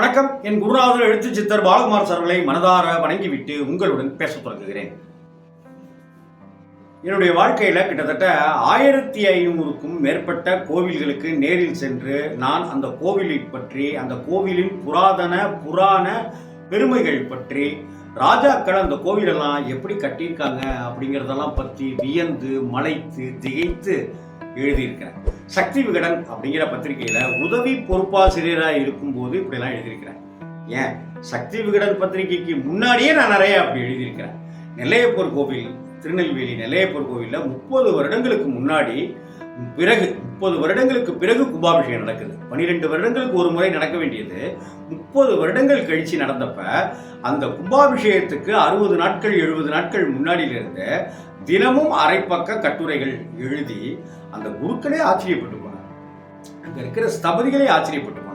வணக்கம். என் குருநாதர் எழுத்து சித்தர் பாலகுமார் சார்களை மனதார வணங்கிவிட்டு உங்களுடன் பேச தொடங்குகிறேன். என்னுடைய வாழ்க்கையில கிட்டத்தட்ட ஆயிரத்தி ஐநூறுக்கும் மேற்பட்ட கோவில்களுக்கு நேரில் சென்று நான் அந்த கோவிலை பற்றி அந்த கோவிலின் புராதன புராண பெருமைகள் பற்றி ராஜாக்கள் அந்த கோவிலெல்லாம் எப்படி கட்டியிருக்காங்க அப்படிங்கிறதெல்லாம் பற்றி வியந்து மலைத்து திகைத்து எழுதியிருக்கிறேன். சக்தி விகடன் அப்படிங்கிற பத்திரிகையில உதவி பொறுப்பாசிரியராக இருக்கும்போது இப்படிலாம் எழுதியிருக்கிறேன் ஏன்? சக்தி விகடன் பத்திரிகைக்கு முன்னாடியே நான் நிறைய அப்படி எழுதியிருக்கிறேன். நெல்லையப்பர் கோவில் திருநெல்வேலி நெல்லையப்பர் கோவிலில் முப்பது வருடங்களுக்கு முன்னாடி பிறகு முப்பது வருடங்களுக்கு பிறகு கும்பாபிஷேகம் நடக்குது. பனிரெண்டு வருடங்களுக்கு ஒரு முறை நடக்க வேண்டியது. முப்பது வருடங்கள் கழிச்சு நடந்தப்ப அந்த கும்பாபிஷேகத்துக்கு அறுபது நாட்கள் எழுபது நாட்கள் முன்னாடியிலிருந்து தினமும் அரைப்பக்க கட்டுரைகள் எழுதி அந்த குருக்களே ஆச்சரியப்பட்டு போனார் அங்கே இருக்கிற ஸ்தபதிகளே ஆச்சரியப்பட்டு